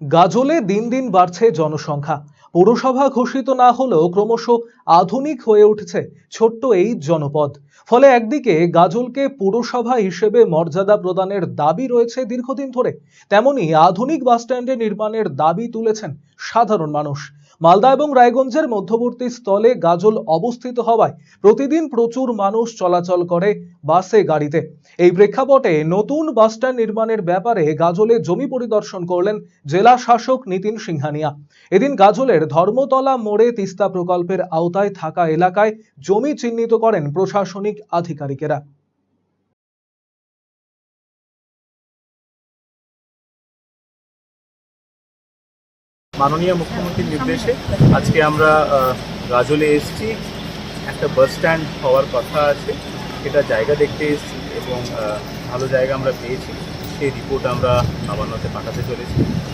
গাজলে দিন দিন বাড়ছে জনসংখ্যা। পৌরসভা ঘোষিত না হলেও ক্রমশ আধুনিক হয়ে উঠছে ছোট্ট এই জনপদ। ফলে একদিকে গাজলকে পুরসভা হিসেবে মর্যাদা প্রদানের দাবি রয়েছে দীর্ঘদিন ধরে, তেমনি আধুনিক বাসস্ট্যান্ডে নির্মাণের দাবি তুলেছেন সাধারণ মানুষ। মালদা এবং রায়গঞ্জের মধ্যবর্তী স্থলে গাজল অবস্থিত হওয়ায় প্রতিদিন প্রচুর মানুষ চলাচল করে বাসে, গাড়িতে। এই প্রেক্ষাপটে নতুন বাসস্ট্যান্ড নির্মাণের ব্যাপারে গাজলে জমি পরিদর্শন করলেন জেলা শাসক নিতিন সিংহানিয়া। এদিন গাজলের ধর্মতলা মোড়ে তিস্তা প্রকল্পের আওতায় থাকা এলাকায় জমি চিহ্নিত করেন প্রশাসনিক আধিকারিকেরা। মাননীয় মুখ্যমন্ত্রীর নির্দেশে আজকে আমরা রাজলে এসেছি। একটা বাস স্ট্যান্ড হওয়ার কথা আছে। সেটা জায়গা দেখতে এসেছি এবং ভালো জায়গা আমরা পেয়েছি। সেই রিপোর্ট আমরা নবান্নতে পাঠাতে চলেছি।